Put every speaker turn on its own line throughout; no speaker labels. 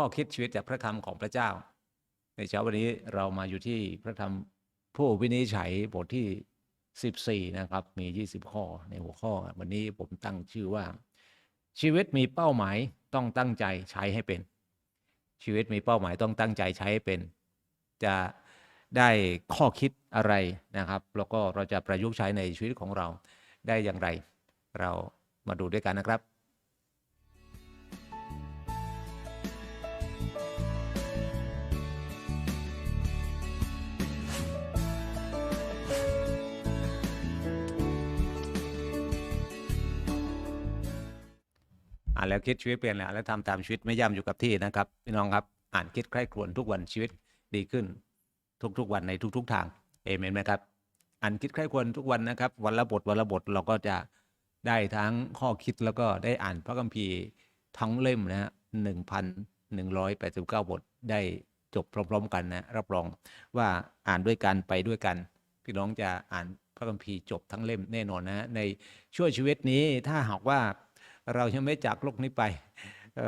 ข้อคิดชีวิตจากพระคำของพระเจ้า ในเช้าวันนี้เรามาอยู่ที่พระธรรมผู้วินิจฉัยบทที่ 14 นะครับ มี 20 ข้อในหัวข้อ วันนี้ผมตั้งชื่อว่า ชีวิตมีเป้าหมายต้องตั้งใจใช้ให้เป็น ชีวิตมีเป้าหมายต้องตั้งใจใช้ให้เป็น จะได้ข้อคิดอะไรนะครับ แล้วก็เราจะประยุกต์ใช้ในชีวิตของเราได้อย่างไร เรามาดูด้วยกันนะครับ อ่านแล้วคิดชีวิตเปลี่ยนแหละแล้วทำตามชีวิตไม่ย่ำอยู่กับที่นะครับพี่น้องครับอ่านคิดใคร่ครวญทุกวันชีวิตดีขึ้น ทุกๆวันในทุก ๆ ทางเอเมนไหมครับอ่านคิดใคร่ครวญทุกวันนะครับ วันละบทวันละบทเราก็จะได้ทั้งข้อคิดแล้วก็ได้อ่านพระคัมภีร์ทั้งเล่มนะฮะหนึ่งพันหนึ่งร้อยแปดสิบเก้าบทได้จบพร้อม ๆ กันนะรับรองว่าอ่านด้วยกันไปด้วยกัน พี่น้องจะอ่านพระคัมภีร์จบทั้งเล่มแน่นอนนะฮะในช่วงชีวิตนี้ถ้าหากว่า เรายังไม่จากโลกนี้ไปเ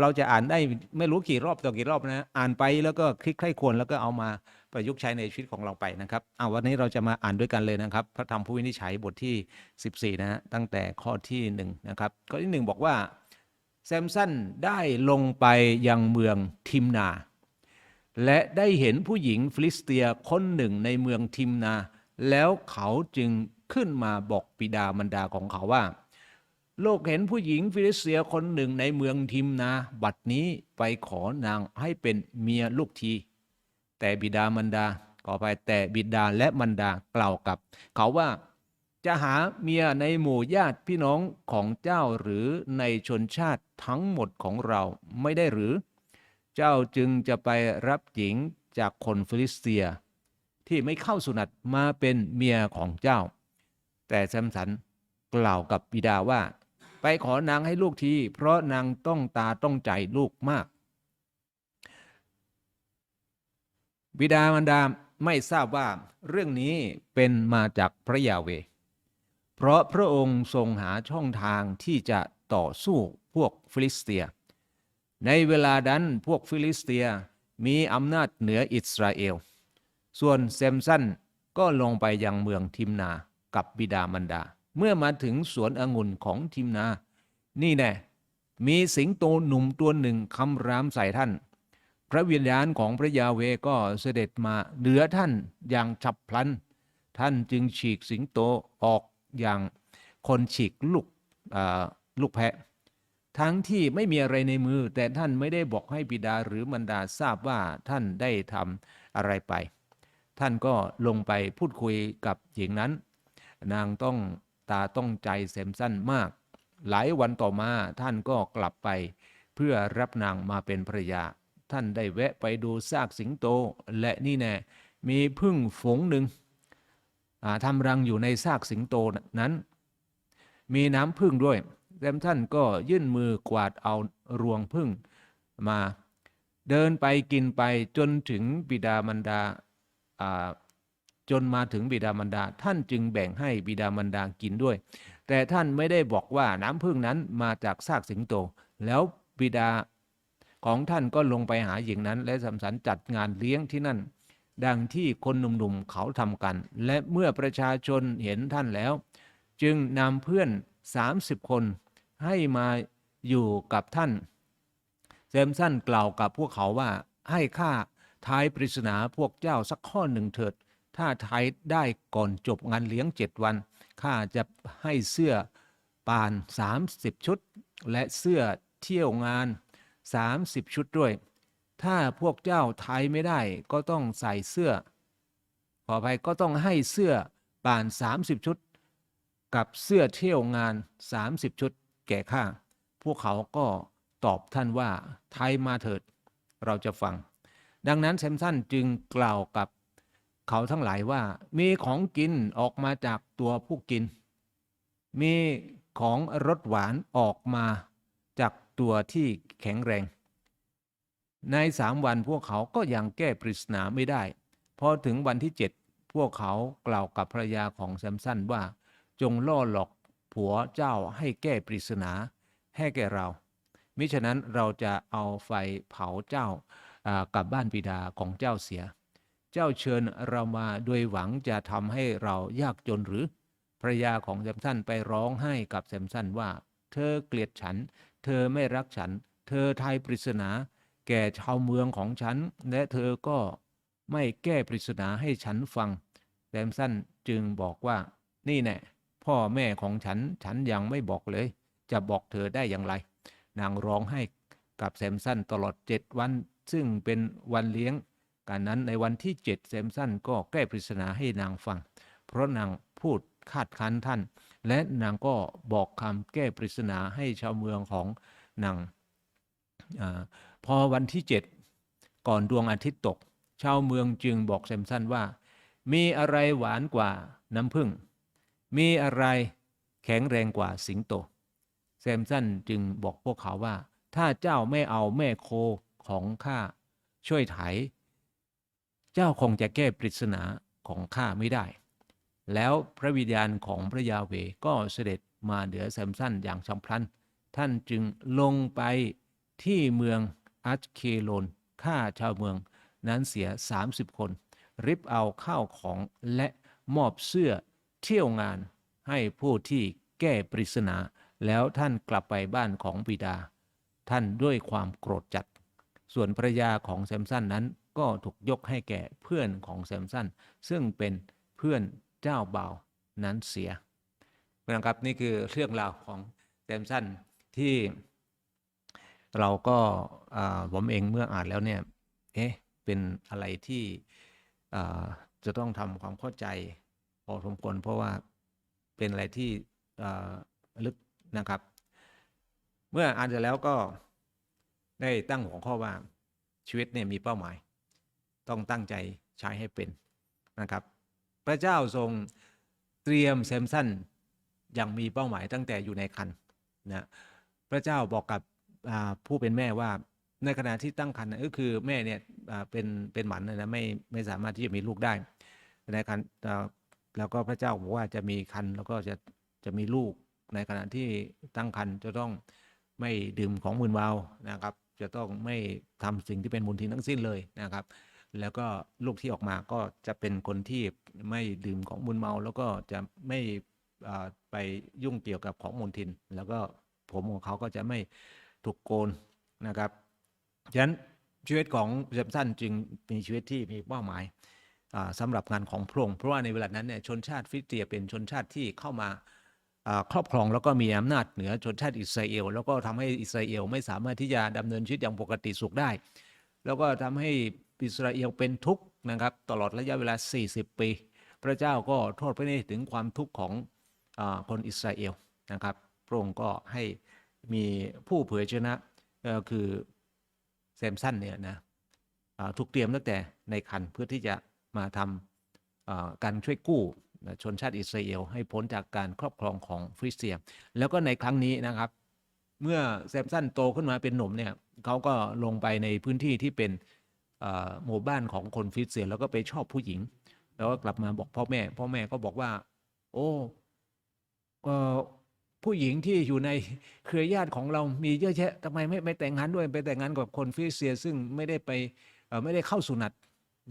เราจะอ่านได้ไม่รู้กี่รอบต่อกี่รอบนะ อ่านไปแล้วก็คลิกใคร่ควรแล้วก็เอามาประยุกต์ใช้ในชีวิตของเราไปนะครับเอาวันนี้เราจะมาอ่านด้วยกันเลยนะครับ พระธรรมผู้วินิจฉัยบทที่ 14 นะฮะตั้งแต่ข้อที่1นะครับข้อที่ 1 บอกว่าแซมสันได้ลงไปยังเมืองทิมนา และได้เห็นผู้หญิงฟิลิสเตียคนหนึ่งในเมืองทิมนา แล้วเขาจึงขึ้นมาบอกปิดามารดาของเขาว่า โลกเห็นผู้หญิงฟิลิสเตียคนหนึ่งในเมืองทิมนา บัดนี้ไปขอนางให้เป็นเมียลูกที แต่บิดามารดาขอไปแต่บิดาและมารดากล่าวกับ เขาว่าจะหาเมียในหมู่ญาติพี่น้องของเจ้าหรือในชนชาติทั้งหมดของเราไม่ได้หรือ เจ้าจึงจะไปรับหญิงจากคนฟิลิสเตีย ที่ไม่เข้าสุนัตมาเป็นเมียของเจ้า แต่แซมสันกล่าวกับบิดาว่า ไปขอนางให้ลูกที เพราะนางต้องตาต้องใจลูกมาก บิดามารดาไม่ทราบว่าเรื่องนี้เป็นมาจากพระยาเว เพราะพระองค์ทรงหาช่องทางที่จะต่อสู้พวกฟิลิสเตีย ในเวลานั้นพวกฟิลิสเตียมีอำนาจเหนืออิสราเอล ส่วนเซมสันก็ลงไปยังเมืองทิมนากับบิดามารดา เมื่อมาถึงสวนองุ่นของทิมนา นี่แน่มีสิงโตหนุ่มตัวหนึ่งคำรามใส่ท่าน พระวิญญาณของพระยาเวก็เสด็จมาเหนือท่านอย่างฉับพลัน ท่านจึงฉีกสิงโตออกอย่างคนฉีกลูกลูกแพะ ทั้งที่ไม่มีอะไรในมือ แต่ท่านไม่ได้บอกให้บิดาหรือมารดาทราบว่าท่านได้ทำอะไรไป ท่านก็ลงไปพูดคุยกับหญิงนั้น นางต้อง ตาต้องใจเสมสั้นมาก หลายวันต่อมาท่านก็กลับไป เพื่อรับนางมาเป็นภรรยา ท่านได้แวะไปดูซากสิงโต และนี่แน่มีพึ่งฝงหนึ่งอ่าทำรังอยู่ในซากสิงโตนั้น มีน้ำพึ่งด้วยแซมท่านก็ยื่นมือกวาดเอารวงพึ่งมา เดินไปกินไปจนถึงบิดามารดา จนมาถึงบิดามารดา ท่านจึงแบ่งให้บิดามารดากินด้วย แต่ท่านไม่ได้บอกว่าน้ำพึ่งนั้นมาจากซากสิงโต แล้วบิดาของท่านก็ลงไปหาหญิงนั้น และสำสันจัดงานเลี้ยงที่นั่น ดังที่คนหนุ่มๆเขาทำกัน และเมื่อประชาชนเห็นท่านแล้ว จึงนำเพื่อน 30 คนให้มาอยู่กับท่านเซมสันกล่าวกับพวกเขาว่าให้ข้าทายปริศนาพวกเจ้าสักข้อหนึ่งเถิด ถ้าทายได้ก่อนจบงานเลี้ยงเจ็ดวัน ข้าจะให้เสื้อปาน 30 ชุด และเสื้อเที่ยวงาน 30 ชุดด้วย ถ้าพวกเจ้าทายไม่ได้ก็ต้องใส่เสื้อ ขออภัยก็ต้องให้เสื้อปาน 30 ชุด กับเสื้อเที่ยวงาน 30 ชุด แก่ข้าพวกเขาก็ตอบท่านว่าไทยมาเถิด เราจะฟัง ดังนั้นแซมสันจึงกล่าวกับ เขาทั้งหลายว่า มีของกินออกมาจากตัวผู้กิน มีของรสหวานออกมาจากตัวที่แข็งแรง ในสามวันพวกเขาก็ยังแก้ปริศนาไม่ได้ พอถึงวันที่เจ็ดพวกเขากล่าวกับภรรยาของแซมสันว่า จงล่อหลอกผัวเจ้าให้แก้ปริศนาให้แก่เรา มิฉะนั้นเราจะเอาไฟเผาเจ้ากลับบ้านบิดาของเจ้าเสีย เจ้าเชิญเรามาโดยหวังจะทำให้เรายากจนหรือภรยาของแซมสันไปร้องไห้กับแซมสันว่า เธอเกลียดฉัน เธอไม่รักฉัน เธอทายปริศนา แก่ชาวเมืองของฉัน และเธอก็ไม่แก้ปริศนาให้ฉันฟังแซมสันจึงบอกว่า นี่แน่พ่อแม่ของฉันฉันยังไม่บอกเลย จะบอกเธอได้อย่างไร นางร้องให้กับแซมสันตลอดเจ็ดวัน ซึ่งเป็นวันเลี้ยง การนั้นในวันที่เจ็ดแซมสันก็แก้ปริศนาให้นางฟัง เพราะนางพูดคาดคั้นท่าน และนางก็บอกคำแก้ปริศนาให้ชาวเมืองของนางอพอวันที่เจ็ดก่อนดวงอาทิตย์ตก ชาวเมืองจึงบอกแซมสันว่า มีอะไรหวานกว่าน้ำผึ้งมีอะไรแข็งแรงกว่าสิงโต แซมสันจึงบอกพวกเขาว่า ถ้าเจ้าไม่เอาแม่โคของข้าช่วยไถ เจ้าคงจะแก้ปริศนาของข้าไม่ได้ แล้วพระวิญญาณของพระยาเวก็เสด็จมาเหนือแซมสันอย่างฉับพลัน ท่านจึงลงไปที่เมืองอัชเคโลนฆ่าชาวเมืองนั้นเสีย 30 คน ริบเอาข้าวของและมอบเสื้อเที่ยวงานให้ผู้ที่แก้ปริศนา แล้วท่านกลับไปบ้านของบิดา ท่านด้วยความโกรธจัด ส่วนภรรยาของแซมสันนั้น ก็ถูกยกให้แก่เพื่อนของแซมสันซึ่งเป็นเพื่อนเจ้าเบานั้นเสียนะครับนี่คือเรื่องราวของแซมสันที่เราก็อ่าผมเองเมื่ออ่านแล้วเนี่ยเอ๊ะเป็นอะไรที่จะต้องทำความเข้าใจพอสมควรเพราะว่าเป็นอะไรที่ลึกนะครับ เมื่ออ่านเสร็จแล้วก็ได้ตั้งหัวข้อว่าชีวิตเนี่ยมีเป้าหมาย ต้องตั้งใจใช้ให้เป็นนะครับ พระเจ้าทรงเตรียมแซมสันอย่างมีเป้าหมายตั้งแต่อยู่ในคันนะพระเจ้าบอกกับผู้เป็นแม่ว่าในขณะที่ตั้งครรภ์นก็คือแม่เนี่ยเป็นเป็นหมันนะไม่ไม่สามารถที่จะมีลูกได้ในคันแล้วก็พระเจ้าบอกว่าจะมีคันแล้วก็จะจะมีลูกในขณะที่ตั้งครรภ์จะต้องไม่ดื่มของมึนเมานะครับ จะต้องไม่ทำสิ่งที่เป็นมูลทินทั้งสิ้นเลยนะครับ แล้วก็ลูกที่ออกมาก็จะเป็นคนที่ไม่ดื่มของมึนเมา แล้วก็จะไม่ไปยุ่งเกี่ยวกับของมลทิน แล้วก็ผมของเขาก็จะไม่ถูกโกนนะครับฉะนั้นชีวิตของเซมสันจึงมีชีวิตที่มีเป้าหมายอ่าสำหรับงานของพระองค์เพราะว่าในเวลานั้นเนี่ยชนชาติฟิลิสเตียเป็นชนชาติที่เข้ามาครอบครองแล้วก็มีอำนาจเหนือชนชาติอิสราเอล แล้วก็ทำให้อิสราเอลไม่สามารถที่จะดำเนินชีวิตอย่างปกติสุขได้ แล้วก็ทำให้ อิสราเอลเป็นทุกข์นะครับ ตลอดระยะเวลา 40 ปี พระเจ้าก็โทษพระเนตรถึงความทุกข์ของอคนอิสราเอลนะครับ พระองค์ก็ให้มีผู้เผยชนะก็คือแซมสันเนี่ยนะถูกเตรียมตั้งแต่ในคันเพื่อที่จะมาทำการช่วยกู้ชนชาติอิสราเอลให้พ้นจากการครอบครองของฟิลิสเตีย แล้วก็ในครั้งนี้นะครับ เมื่อแซมสันโตขึ้นมาเป็นหนุ่มเนี่ยเขาก็ลงไปในพื้นที่ที่เป็น หมู่บ้านของคนฟิลิสเตียนแล้วก็ไปชอบผู้หญิง แล้วก็กลับมาบอกพ่อแม่ พ่อแม่ก็บอกว่า โอ้ผู้หญิงที่อยู่ในเครือญาติของเรามีเยอะแยะทำไมไม่ไม่แต่งงานด้วยไปแต่งงานกับคนฟิลิสเตียซึ่งไม่ได้ไปไม่ได้เข้าสุนัต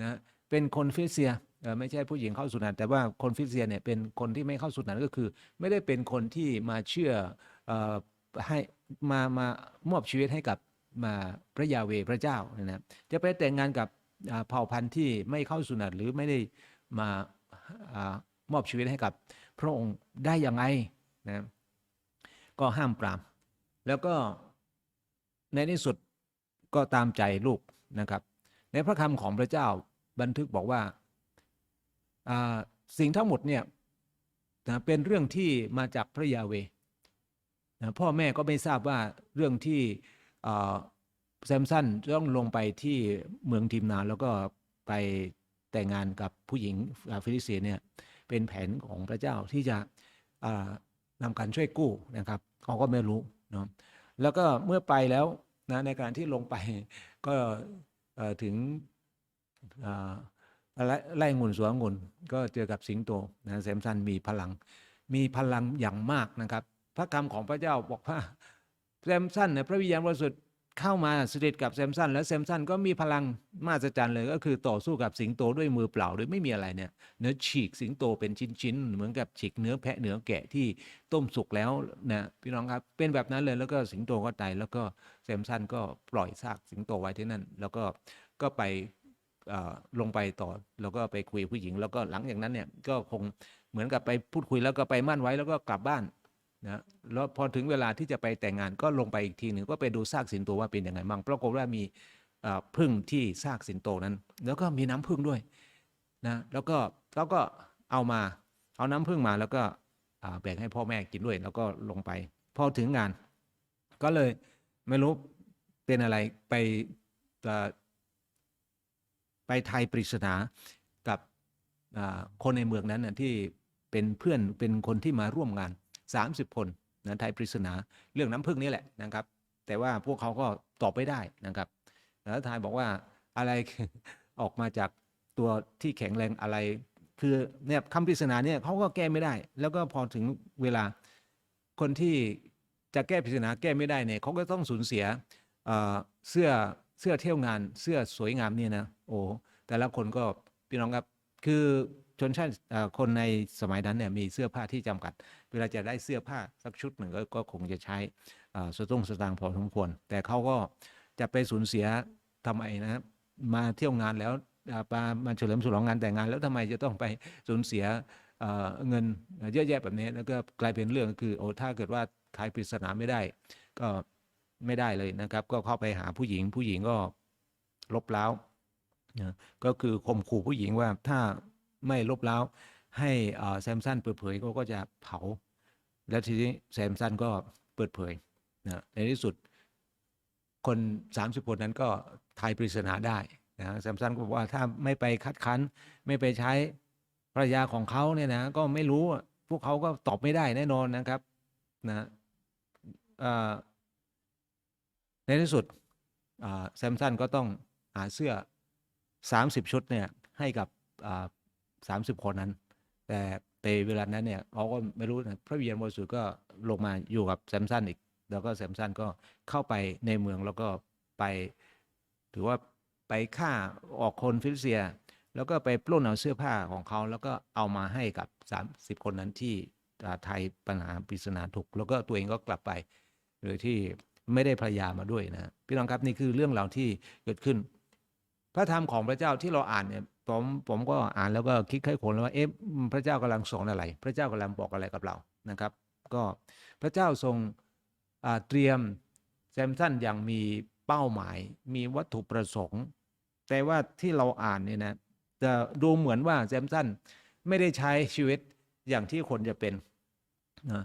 นะเป็นคนฟิลิสเตียไม่ใช่ผู้หญิงเข้าสุนัตแต่ว่าคนฟิลิสเตียเนี่ยเป็นคนที่ไม่เข้าสุนัตก็คือ ไม่ได้เป็นคนที่มาเชื่ออให้มามามอบชีวิตให้กับ มาพระยาเวพระเจ้านะครับจะไปแต่งงานกับเผ่าพันธุ์ที่ไม่เข้าสุนัตหรือไม่ได้มาอมอบชีวิตให้กับพระองค์ได้ยังไงนะก็ห้ามปราม แล้วก็ในที่สุดก็ตามใจลูกนะครับ ในพระคำของพระเจ้าบันทึกบอกว่าสิ่งทั้งหมดเนี่ยนะเป็นเรื่องที่มาจากพระยาเวนะพ่อแม่ก็ไม่ทราบว่าเรื่องที่ แซมสันต้องลงไปที่เมืองทีมนาแล้วก็ไปแต่งงานกับผู้หญิงฟิลิสเตียเนี่ยเป็นแผนของพระเจ้าที่จะนำการช่วยกู้นะครับเขาก็ไม่รู้เนาะแล้วก็เมื่อไปแล้วนะในการที่ลงไปก็ถึงไล่งุนสวงุนก็เจอกับสิงโตนะแซมสันมีพลัง มีพลังอย่างมากนะครับ พระคำของพระเจ้าบอกว่า แซมสันเนี่ยพระวิญญาณบริสุทธิ์เข้ามาสถิตกับแซมสันแล้วแซมสันก็มีพลังมหัศจรรย์เลย ก็คือต่อสู้กับสิงโตด้วยมือเปล่าโดยไม่มีอะไรเนี่ยเนื้อฉีกสิงโตเป็นชิ้นๆ เหมือนกับฉีกเนื้อแพะเนื้อแกะที่ต้มสุกแล้วนะพี่น้องครับเป็นแบบนั้นเลยแล้วก็สิงโตก็ตายแล้วก็แซมสันก็ปล่อยซากสิงโตไว้ที่นั่น แล้วก็ก็ไปลงไปต่อแล้วก็ไปคุยผู้หญิง แล้วก็หลังจากนั้นเนี่ยก็คงเหมือนกับไปพูดคุยแล้วก็ไปมั่นไว้แล้วก็กลับบ้าน นะแล้วพอถึงเวลาที่จะไปแต่งงานก็ลงไปอีกทีหนึ่งก็ไปดูซากสิงโตว่าเป็นยังไงบ้างปรากฏว่ามีพึ่งที่ซากสิงโตนั้น แล้วก็มีน้ำพึ่งด้วยนะแล้วก็เขาก็เอามาเอาน้ำพึ่งมาแล้วก็แบ่งให้พ่อแม่กินด้วย แล้วก็ลงไป พอถึงงาน ก็เลยไม่รู้เป็นอะไรไปไปไทยปริศนากับคนในเมืองนั้นนะที่เป็นเพื่อนเป็นคนที่มาร่วมงาน 30 คนนะไทยปริศนาเรื่องน้ำพึ่งนี่แหละนะครับ แต่ว่าพวกเขาก็ตอบไม่ได้นะครับแล้วทายบอกว่าอะไรออกมาจากตัวที่แข็งแรงอะไร คือเนี่ยคำปริศนาเนี่ยเขาก็แก้ไม่ได้ แล้วก็พอถึงเวลาคนที่จะแก้ปริศนาแก้ไม่ได้เนี่ยเขาก็ต้องสูญเสียเเสื้อเสื้อเที่ยวงานเสื้อสวยงามเนี่ยนะโอ้แต่ละคนก็พี่น้องครับคือ ชนชาติคนในสมัยนั้นเนี่ยมีเสื้อผ้าที่จำกัด เวลาจะได้เสื้อผ้าสักชุดหนึ่งก็กคงจะใช้สตุ้งสตางค์พอสมควร แต่เขาก็จะไปสูญเสียทำไมนะครับมาเที่ยวงานแล้วมามาเฉลิมฉลองงานแต่งงาน แล้วทำไมจะต้องไปสูญเสียเงินเยอะแยะแบบนี้แล้วก็กลายเป็นเรื่องคือโอ้ถ้าเกิดว่าทายปริศนาไม่ได้ ก็ไม่ได้เลยนะครับ ก็เข้าไปหาผู้หญิงผู้หญิงก็ลบเล้าก็คือข่มขู่ผู้หญิงว่าถ้า ไม่ลบเล้าให้แซมสันเปิดเผยเขาก็จะเผา แล้วทีนี้แซมสันก็เปิดเผยนะในที่สุดคน 30 คนนั้นก็ทายปริศนาได้นะแซมสันก็บอกว่าถ้าไม่ไปคัดค้านไม่ไปใช้ภรรยาของเขาเนี่ยนะก็ไม่รู้พวกเขาก็ตอบไม่ได้แน่นอนนะครับนะในที่สุดแซมสันก็ต้องหาเสื้อ 30 ชุดเนี่ยให้กับ อ่าสามสิบคนนั้น แต่ในเวลานั้นเนี่ยเขาก็ไม่รู้นะพระวิญญาณบริสุทธิ์ก็ลงมาอยู่กับแซมสันอีก แล้วก็แซมสันก็เข้าไปในเมืองแล้วก็ไป ถือว่าไปฆ่าออกคนฟิลิเตีย แล้วก็ไปปล้นเอาเสื้อผ้าของเขา แล้วก็เอามาให้กับ 30 คนนั้นที่อ่าไทยปัญหาปริศนาถูก แล้วก็ตัวเองก็กลับไปโดยที่ไม่ได้ภรรยามาด้วยนะพี่น้องครับนี่คือเรื่องราวที่เกิดขึ้น พระธรรมของพระเจ้าที่เราอ่านเนี่ย ผมผมก็อ่านแล้วก็คิดค่อยคนแล้วว่าเอ๊ะพระเจ้ากำลังสอนอะไร พระเจ้ากำลังบอกอะไรกับเรานะครับ ก็พระเจ้าทรงเตรียมแซมสันอย่างมีเป้าหมาย มีวัตถุประสงค์ แต่ว่าที่เราอ่านเนี่ยนะจะดูเหมือนว่าแซมสันไม่ได้ใช้ชีวิตอย่างที่คนจะเป็นนะ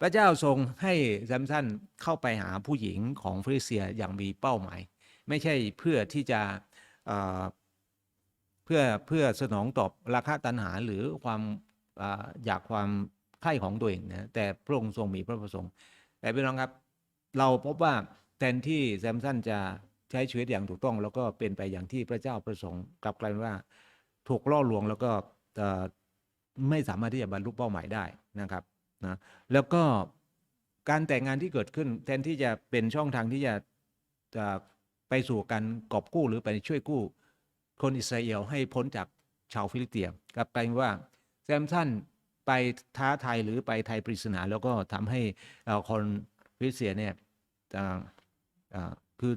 พระเจ้าทรงให้แซมสันเข้าไปหาผู้หญิงของฟิลิเตียอย่างมีเป้าหมาย ไม่ใช่เพื่อที่จะ เพื่อเพื่อสนองตอบราคะตัณหาหรือความออยากความใคร่ของตัวเองนะแต่พระองค์ทรงมีพระประสงค์ แต่พี่น้องครับ เราพบว่าแทนที่แซมสันจะใช้ชีวิตอย่างถูกต้อง แล้วก็เป็นไปอย่างที่พระเจ้าประสงค์กลับกลายว่าถูกล่อลวงแล้วก็ไม่สามารถที่จะบรรลุเป้าหมายได้นะครับนะแล้วก็การแต่งงานที่เกิดขึ้น แทนที่จะเป็นช่องทางที่จะจะไปสู่การกอบกู้หรือไปช่วยกู้ คนอิสราเอลให้พ้นจากชาวฟิลิเตียกลับไปว่าแซมสันไปท้าทายหรือไปไทยปริศนา แล้วก็ทำให้คนฟิลิเตียเนี่ยคือ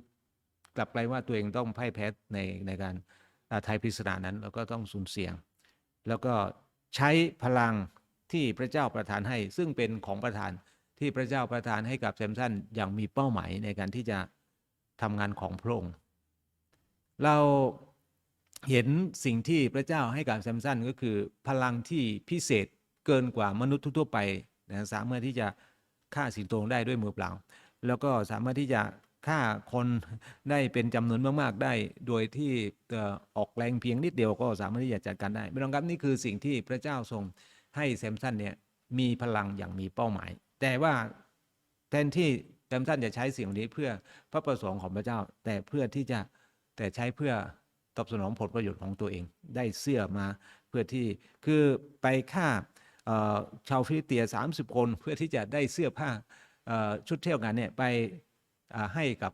กลับไปว่าตัวเองต้องพ่ายแพ้ในในการไทยปริศนานั้น แล้วก็ต้องสูญเสียง แล้วก็ใช้พลังที่พระเจ้าประทานให้ ซึ่งเป็นของประทานที่พระเจ้าประทานให้กับแซมสันอย่างมีเป้าหมายในการที่จะทำงานของพระองค์เรา เห็นสิ่งที่พระเจ้าให้กับแซมสันก็คือพลังที่พิเศษเกินกว่ามนุษย์ทั่วไปนะสามารถที่จะฆ่าสิงโตได้ด้วยมือเปล่า แล้วก็สามารถที่จะฆ่าคนได้เป็นจำนวนมาก ๆ ได้โดยที่ออออกแรงเพียงนิดเดียวก็สามารถที่จะจัดการได้ไม่ต้องครับนี่คือสิ่งที่พระเจ้าทรงให้แซมสันเนี่ยมีพลังอย่างมีเป้าหมาย แต่ว่าแทนที่แซมสันจะใช้สิ่งนี้เพื่อพระประสงค์ของพระเจ้า แต่เพื่อที่จะแต่ใช้เพื่อ ตอบสนองผลประโยชน์ของตัวเอง ได้เสื้อมาเพื่อที่คือไปฆ่าชาวฟิลิเตีย 30 คนเพื่อที่จะได้เสื้อผ้าชุดเที่ยวงานเนี่ยไปให้กับ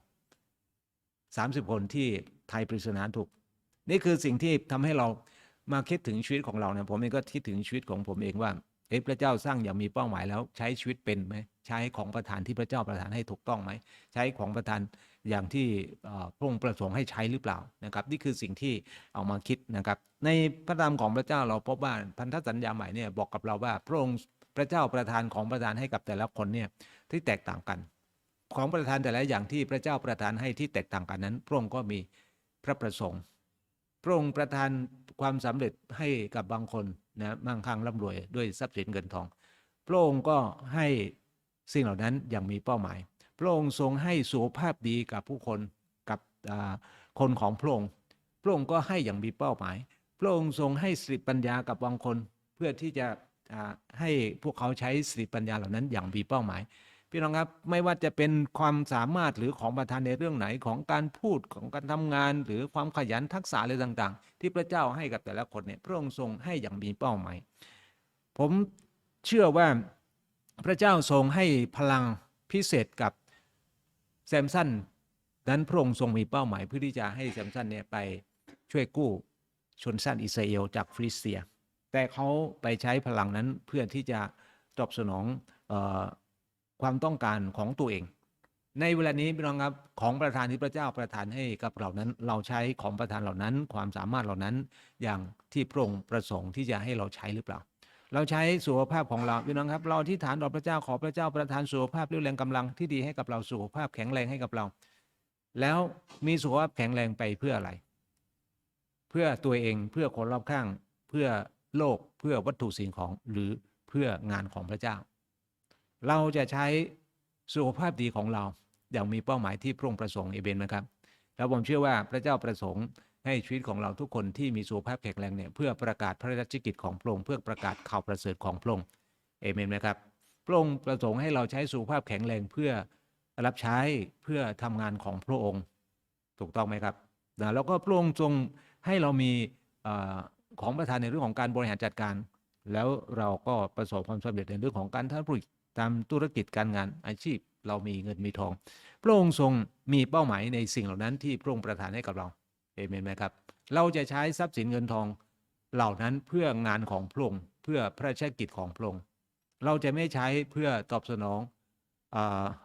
30 คนที่ไทยปริศนาถูก นี่คือสิ่งที่ทำให้เรามาคิดถึงชีวิตของเราเนี่ยผมเองก็คิดถึงชีวิตของผมเองว่าเอ๊ะพระเจ้าสร้างอย่างมีเป้าหมายแล้วใช้ชีวิตเป็นไหมใช้ของประทานที่พระเจ้าประทานให้ถูกต้องไหมใช้ของประทาน อย่างที่พระองค์ประสงค์ให้ใช้หรือเปล่านะครับ นี่คือสิ่งที่เอามาคิดนะครับ ในพระธรรมของพระเจ้าเราพบว่าพันธสัญญาใหม่เนี่ยบอกกับเราว่าพระองค์พระเจ้าประทานของประทานให้กับแต่ละคนเนี่ยที่แตกต่างกัน ของประทานแต่ละอย่างที่พระเจ้าประทานให้ที่แตกต่างกันนั้น พระองค์ก็มีพระประสงค์ พระองค์ประทานความสำเร็จให้กับบางคนนะมั่งคั่งร่ำรวยด้วยทรัพย์สินเงินทอง พระองค์ก็ให้สิ่งเหล่านั้นอย่างมีเป้าหมาย พระองค์ทรงให้สุขภาพดีกับผู้คนกับคนของพระองค์พระองค์ก็ให้อย่างมีเป้าหมาย พระองค์ทรงให้สติปัญญากับบางคน เพื่อที่จะให้พวกเขาใช้สติปัญญาเหล่านั้นอย่างมีเป้าหมาย พี่น้องครับไม่ว่าจะเป็นความสามารถหรือของประทานในเรื่องไหนของการพูดของการทำงาน หรือความขยันทักษะอะไรต่างๆ ที่พระเจ้าให้กับแต่ละคนเนี่ยพระองค์ทรงให้อย่างมีเป้าหมาย ผมเชื่อว่าพระเจ้าทรงให้พลังพิเศษกับ แซมสันนั้นพระองค์ทรงมีเป้าหมายเพื่อที่จะให้แซมสันเนี่ยไปช่วยกู้ชนชาติอิสราเอลจากฟิลิสเตีย แต่เขาไปใช้พลังนั้นเพื่อที่จะตอบสนองออความต้องการของตัวเอง ในเวลานี้พี่น้องครับของประทานที่พระเจ้าประทานให้กับเรานั้น เราใช้ของประทานเหล่านั้น ความสามารถเหล่านั้นอย่างที่พระองค์ประสงค์ที่จะให้เราใช้หรือเปล่า เราใช้สุขภาพของเราพี่น้องครับ เราที่ฐานต่อพระเจ้าขอพระเจ้าประทานสุขภาพเรี่ยวแรงกำลังที่ดีให้กับเราสุขภาพแข็งแรงให้กับเรา แล้วมีสุขภาพแข็งแรงไปเพื่ออะไร เพื่อตัวเองเพื่อคนรอบข้าง เพื่อโลกเพื่อวัตถุสิ่งของหรือเพื่องานของพระเจ้า เราจะใช้สุขภาพดีของเราอย่างมีเป้าหมายที่พระองค์ประสงค์เอเบนนะครับแล้วผมเชื่อว่าพระเจ้าประสงค์ ให้ชีวิตของเราทุกคนที่มีสุขภาพแข็งแรงเนี่ยเพื่อประกาศพระราชกิจของพระองค์เพื่อประกาศข่าวประเสริฐของพระองค์เอเมนไหมครับพระองค์ประสงค์ให้เราใช้สุขภาพแข็งแรงเพื่อรับใช้เพื่อทำงานของพระองค์ ถูกต้องไหมครับนะแล้วก็พระองค์ทรงให้เรามีอของประทานในเรื่องของการบริหารจัดการ แล้วเราก็ประสบความสำเร็จในเรื่องของการทำธุรกิจตามธุรกิจการงานอาชีพ เรามีเงินมีทอง พระองค์ทรงมีเป้าหมายในสิ่งเหล่านั้นที่พระองค์ประทานให้กับเรา เอเมนไหมครับ เราจะใช้ทรัพย์สินเงินทองเหล่านั้นเพื่องานของพระองค์เพื่อพระราชกิจของพระองค์เราจะไม่ใช้เพื่อตอบสนองอ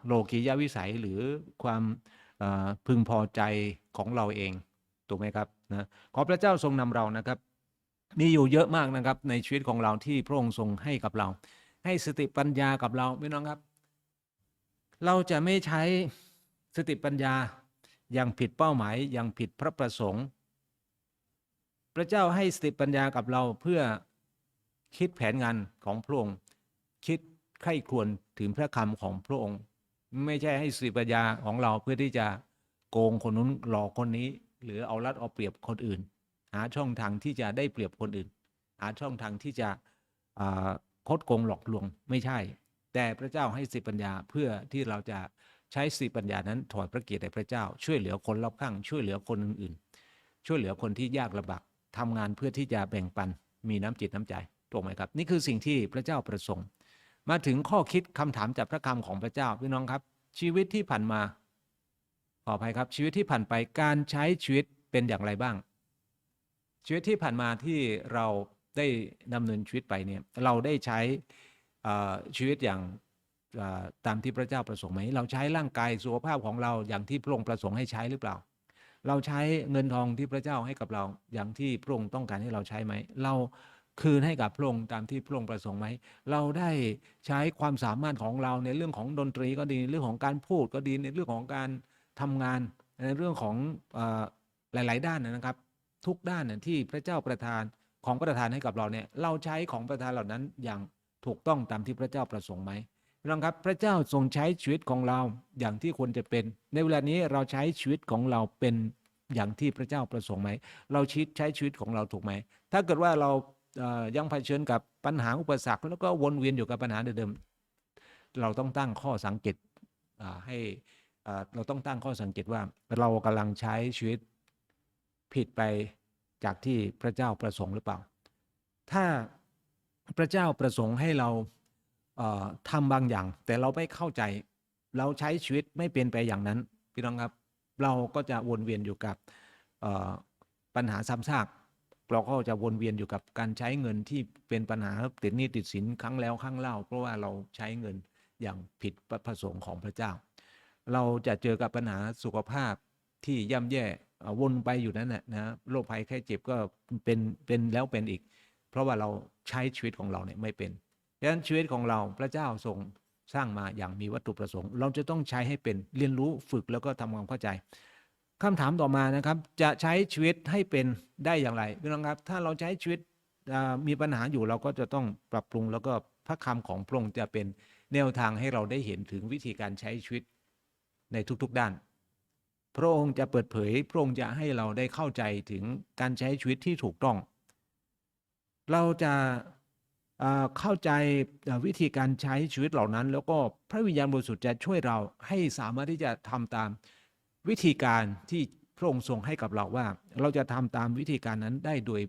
โลกียวิสัยหรือความพึงพอใจของเราเองถูกไหมครับนะขอพระเจ้าทรงนำเรานะครับ มีอยู่เยอะมากนะครับในชีวิตของเราที่พระองค์ทรงให้กับเรา ให้สติปัญญากับเราพี่น้องครับ เราจะไม่ใช้สติปัญญา ย่างผิดเป้าหมายย่างผิดพระประสงค์ พระเจ้าให้สติปัญญากับเราเพื่อคิดแผนงานของพระองค์ คิดใคร่ควญถึงพระคำของพระองค์ ไม่ใช่ให้สติปัญญาของเราเพื่อที่จะโกงคนนู้นหลอกคนนี้ หรือเอารัดเอาเปรียบคนอื่น หาช่องทางที่จะได้เปรียบคนอื่น หาช่องทางที่จะคดโกงหลอกลวงไม่ใช่ แต่พระเจ้าให้สติปัญญาเพื่อที่เราจะ ใช้สติปัญญานั้นถวายพระเกียรติแด่พระเจ้า ช่วยเหลือคนรอบข้าง ช่วยเหลือคนอื่นๆ ช่วยเหลือคนที่ยากลำบากทำงานเพื่อที่จะแบ่งปัน มีน้ำจิตน้ำใจถูกไหมครับ นี่คือสิ่งที่พระเจ้าประสงค์ มาถึงข้อคิดคำถามจากพระคำของพระเจ้าพี่น้องครับ ชีวิตที่ผ่านมาขออภัยครับ ชีวิตที่ผ่านไปการใช้ชีวิตเป็นอย่างไรบ้าง ชีวิตที่ผ่านมาที่เราได้ดำเนินชีวิตไปเนี่ยเราได้ใช้ชีวิตอย่าง ตามที่พระเจ้าประสงค์ไหม เราใช้ร่างกายสุขภาพของเราอย่างที่พระองค์ประสงค์ให้ใช้หรือเปล่า เราใช้เงินทองที่พระเจ้าให้กับเราอย่างที่พระองค์ต้องการให้เราใช้ไหม เราคืนให้กับพระองค์ตามที่พระองค์ประสงค์ไหม เราได้ใช้ความสามารถของเราในเรื่องของดนตรีก็ดีในเรื่องของการพูดก็ดีในเรื่องของการทำงานในเรื่องของอหลาย ๆ ด้านนะครับ ทุกด้านนะที่พระเจ้าประทานของประทานให้กับเราเนี่ยเราใช้ของประทานเหล่านั้นอย่างถูกต้องตามที่พระเจ้าประสงค์ไหม พี่น้องครับพระเจ้าทรงใช้ชีวิตของเราอย่างที่ควรจะเป็น ในเวลานี้เราใช้ชีวิตของเราเป็นอย่างที่พระเจ้าประสงค์ไหม เราชีวิตใช้ชีวิตของเราถูกไหม ถ้าเกิดว่าเรายังเผชิญกับปัญหาอุปสรรค แล้วก็วนเวียนอยู่กับปัญหาเดิมๆเราต้องตั้งข้อสังเกตให้เราต้องตั้งข้อสังเกตว่าเรากำลังใช้ชีวิตผิดไปจากที่พระเจ้าประสงค์หรือเปล่า ถ้าพระเจ้าประสงค์ให้เรา ทำบางอย่าง แต่เราไม่เข้าใจ เราใช้ชีวิตไม่เป็นไปอย่างนั้นพี่น้องครับเราก็จะวนเวียนอยู่กับปัญหาซ้ำซากเราก็จะวนเวียนอยู่กับการใช้เงินที่เป็นปัญหาติดหนี้ติดสินครั้งแล้วครั้งเล่า เพราะว่าเราใช้เงินอย่างผิดประสงค์ของพระเจ้า เราจะเจอกับปัญหาสุขภาพที่ย่ำแย่วนไปอยู่นั่นแหละนะโรคภัยแค่เจ็บก็เป็นเป็นแล้วเป็นอีก เพราะว่าเราใช้ชีวิตของเราเนี่ยไม่เป็น ดังนั้นชีวิตของเราพระเจ้าทรงสร้างมาอย่างมีวัตถุประสงค์ เราจะต้องใช้ให้เป็นเรียนรู้ฝึกแล้วก็ทำความเข้าใจคำถามต่อมานะครับ จะใช้ชีวิตให้เป็นได้อย่างไรพี่น้องครับ ถ้าเราใช้ชีวิตมีปัญหาอยู่เราก็จะต้องปรับปรุงแล้วก็พระคำของพระองค์จะเป็นแนวทางให้เราได้เห็นถึงวิธีการใช้ชีวิตในทุกๆด้าน พระองค์จะเปิดเผย พระองค์จะให้เราได้เข้าใจถึงการใช้ชีวิตที่ถูกต้อง เราจะ เข้าใจวิธีการใช้ชีวิตเหล่านั้น แล้วก็พระวิญญาณบริสุทธิ์จะช่วยเราให้สามารถที่จะทำตามวิธีการที่พระองค์ทรงให้กับเราว่า เราจะทำตามวิธีการนั้นได้โดย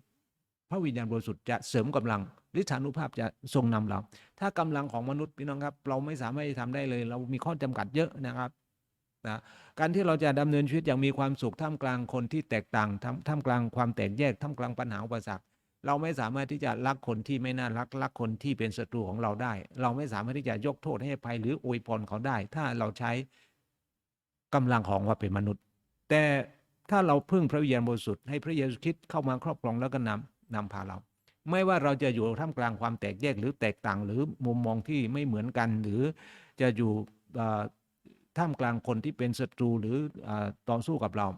พระวิญญาณบริสุทธิ์จะเสริมกำลังฤทธานุภาพจะทรงนำเรา ถ้ากำลังของมนุษย์พี่น้องครับ เราไม่สามารถที่จะทำได้เลย เรามีข้อจำกัดเยอะนะครับนะการที่เราจะดำเนินชีวิตอย่างมีความสุขท่ามกลางคนที่แตกต่างท่ามท่ามกลางความแตกแยกท่ามกลางปัญหาอุปสรรค เราไม่สามารถที่จะรักคนที่ไม่น่ารักรักคนที่เป็นศัตรูของเราได้ เราไม่สามารถที่จะยกโทษให้อภัยหรืออวยพรเขาได้ ถ้าเราใช้กำลังของควาเป็นมนุษย์ แต่ถ้าเราพึ่งพระวิญญาณบริสุทธิ์ให้พระเยซูคริสต์เข้ามาครอบครองแล้วก็นำนำพาเรา ไม่ว่าเราจะอยู่ท่ามกลางความแตกแยกหรือแตกต่าง หรือมุมมองที่ไม่เหมือนกัน หรือจะอยู่ท่ามกลางคนที่เป็นศัตรูหรืออต่อสู้กับเรา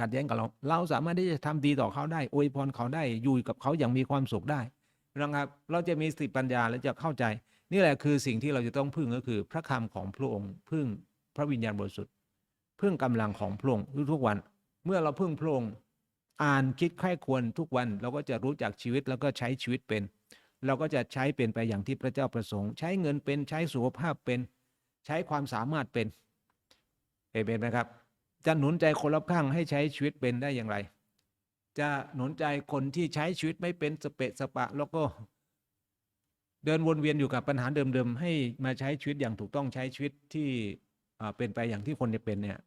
ขัดแย้งกับเรา เราสามารถที่จะทำดีต่อเขาได้อวยพรเขาได้อยู่กับเขาอย่างมีความสุขได้นะครับ เราจะมีสติปัญญาและจะเข้าใจ นี่แหละคือสิ่งที่เราจะต้องพึ่งก็คือ พระคำของพระองค์พึ่งพระวิญญาณบริสุทธิ์พึ่งกำลังของพระองค์ทุกวัน เมื่อเราพึ่งพระองค์อ่านคิดใคร่ควรทุกวัน เราก็จะรู้จักชีวิตแล้วก็ใช้ชีวิตเป็น เราก็จะใช้เป็นไปอย่างที่พระเจ้าประสงค์ ใช้เงินเป็นใช้สุขภาพเป็น ใช้ความสามารถเป็นเห็นไหมครับ จะหนุนใจคนรอบข้างให้ใช้ชีวิตเป็นได้อย่างไร จะหนุนใจคนที่ใช้ชีวิตไม่เป็นสเปะสปะ แล้วก็ เดินวนเวียนอยู่กับปัญหาเดิมๆ ให้มาใช้ชีวิตอย่างถูกต้องใช้ชีวิตที่เป็นไปอย่างที่คนจะเป็นเนี่ย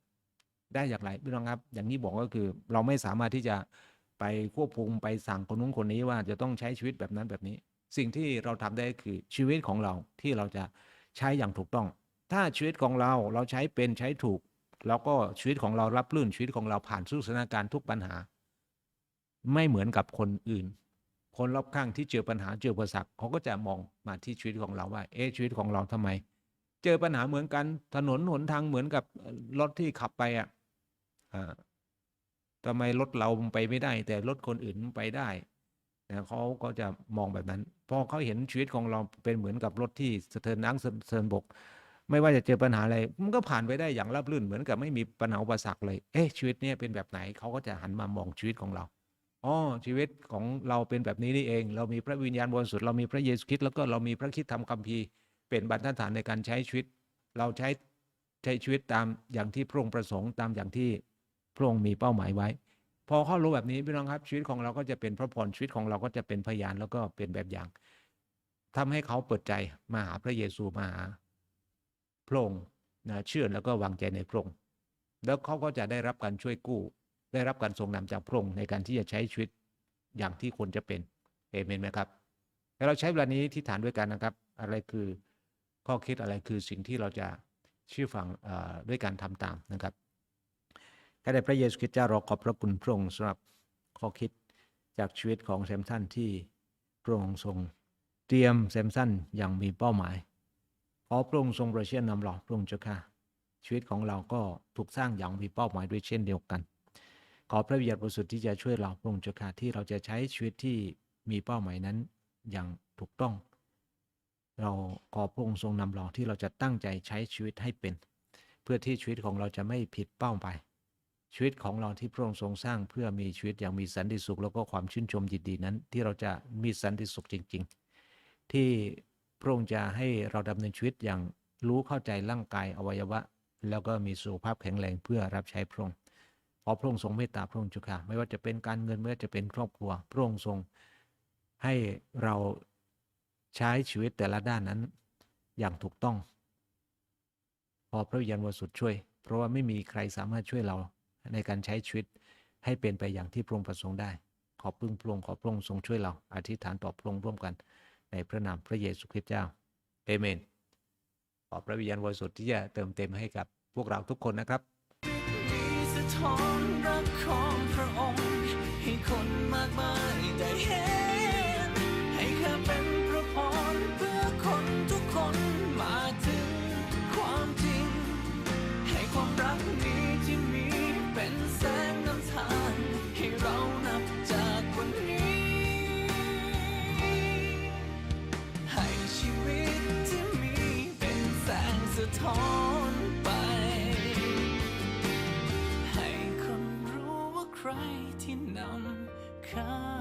ได้อย่างไรพี่น้องครับ อย่างนี้บอกก็คือ เราไม่สามารถที่จะไปควบคุมไปสั่งคนนู้นคนนี้ว่าจะต้องใช้ชีวิตแบบนั้นแบบนี้ สิ่งที่เราทำได้คือชีวิตของเราที่เราจะใช้อย่างถูกต้อง ถ้าชีวิตของเราเราใช้เป็นใช้ถูก แล้วก็ชีวิตของเรารับรื่นชีวิตของเราผ่านทุกสถานการณ์ทุกปัญหา ไม่เหมือนกับคนอื่น คนรอบข้างที่เจอปัญหาเจออุปสรรคเขาก็จะมองมาที่ชีวิตของเราว่า เอ๊ะชีวิตของเราทำไม เจอปัญหาเหมือนกันถนนหนทางเหมือนกับรถที่ขับไปอะทำไมรถเราไปไม่ได้ แต่รถคนอื่นไปได้นะเขาก็จะมองแบบนั้น พอเขาเห็นชีวิตของเราเป็นเหมือนกับรถที่สะเทินน้ำสะเทินบก ไม่ว่าจะเจอปัญหาอะไรมันก็ผ่านไปได้อย่างราบรื่นเหมือนกับไม่มีปัญหาอุปสรรคเลยเอ๊ะชีวิตเนี้เป็นแบบไหนเขาก็จะหันมามองชีวิตของเราอ๋อชีวิตของเราเป็นแบบนี้นี่เอง เรามีพระวิญญาณบริสุทธิ์เรามีพระเยซูคริสต์แล้วก็เรามีพระคิดธรรมคัมภีร์เป็นบรรทัดฐานในการใช้ชีวิต เราใช้ใช้ชีวิตตามอย่างที่พระองค์ประสงค์ตามอย่างที่พระองค์มีเป้าหมายไว้ พอเขารู้แบบนี้พี่น้องครับชีวิตของเราก็จะเป็นพระพรชีวิตของเราก็จะเป็นพยานแล้วก็เป็นแบบอย่างทำให้เขาเปิดใจมาหาพระเยซูมาหา พระองค์นะเชื่อแล้วก็วางใจในพระองค์แล้วเขาก็จะได้รับการช่วยกู้ ได้รับการทรงนำจากพระองค์ในการที่จะใช้ชีวิตอย่างที่ควรจะเป็นเอเมนไหมครับแล้วเราใช้เวลานี้ที่ฐานด้วยกันนะครับ อะไรคือข้อคิดอะไรคือสิ่งที่เราจะเชื่อฟังด้วยการทำตามนะครับข้าแต่พระเยซูคริสต์เจ้าเราขอบพระคุณพระองค์สำหรับข้อคิดจากชีวิตของแซมสันที่พระองค์ทรงเตรียมแซมสันอย่างมีเป้าหมาย ขอพระองค์ทรงประเชียนนำเราพระองค์เจ้าค่ะ ชีวิตของเราก็ถูกสร้างอย่างมีเป้าหมายด้วยเช่นเดียวกัน ขอพระวิญญาณบริสุทธิ์ที่จะช่วยเราพระองค์เจ้าค่ะที่เราจะใช้ชีวิตที่มีเป้าหมายนั้นอย่างถูกต้อง เราขอพระองค์ทรงนำเราที่เราจะตั้งใจใช้ชีวิตให้เป็น เพื่อที่ชีวิตของเราจะไม่ผิดเป้าไป ชีวิตของเราที่พระองค์ทรงสร้างเพื่อมีชีวิตอย่างมีสันติสุขแล้วก็ความชื่นชมยินดีนั้น ที่เราจะมีสันติสุขจริง ๆ ที่ พระองค์จะให้เราดำเนินชีวิตอย่างรู้เข้าใจร่างกายอวัยวะ แล้วก็มีสุขภาพแข็งแรงเพื่อรับใช้พระองค์พอพระองค์ทรงเมตตาพระองค์จุค่ะไม่ว่าจะเป็นการเงินไม่ว่าจะเป็นครอบครัว พระองค์ทรงให้เราใช้ชีวิตแต่ละด้านนั้นอย่างถูกต้อง พอพระวิญญาณบริสุทธิ์ช่วย เพราะว่าไม่มีใครสามารถช่วยเราในการใช้ชีวิตให้เป็นไปอย่างที่พระองค์ประสงค์ได้ ขอพึ่งพระองค์ขอพระองค์ทรงช่วยเรา อธิษฐานต่อพระองค์ร่วมกัน ในพระนามพระเยซูคริสต์เจ้าเอเมน ขอพระวิญญาณบริสุทธิ์ที่จะเติมเต็มให้กับพวกเราทุกคนนะครับ
ให้ ถอนไป ให้คนรู้ว่าใครที่นำเขา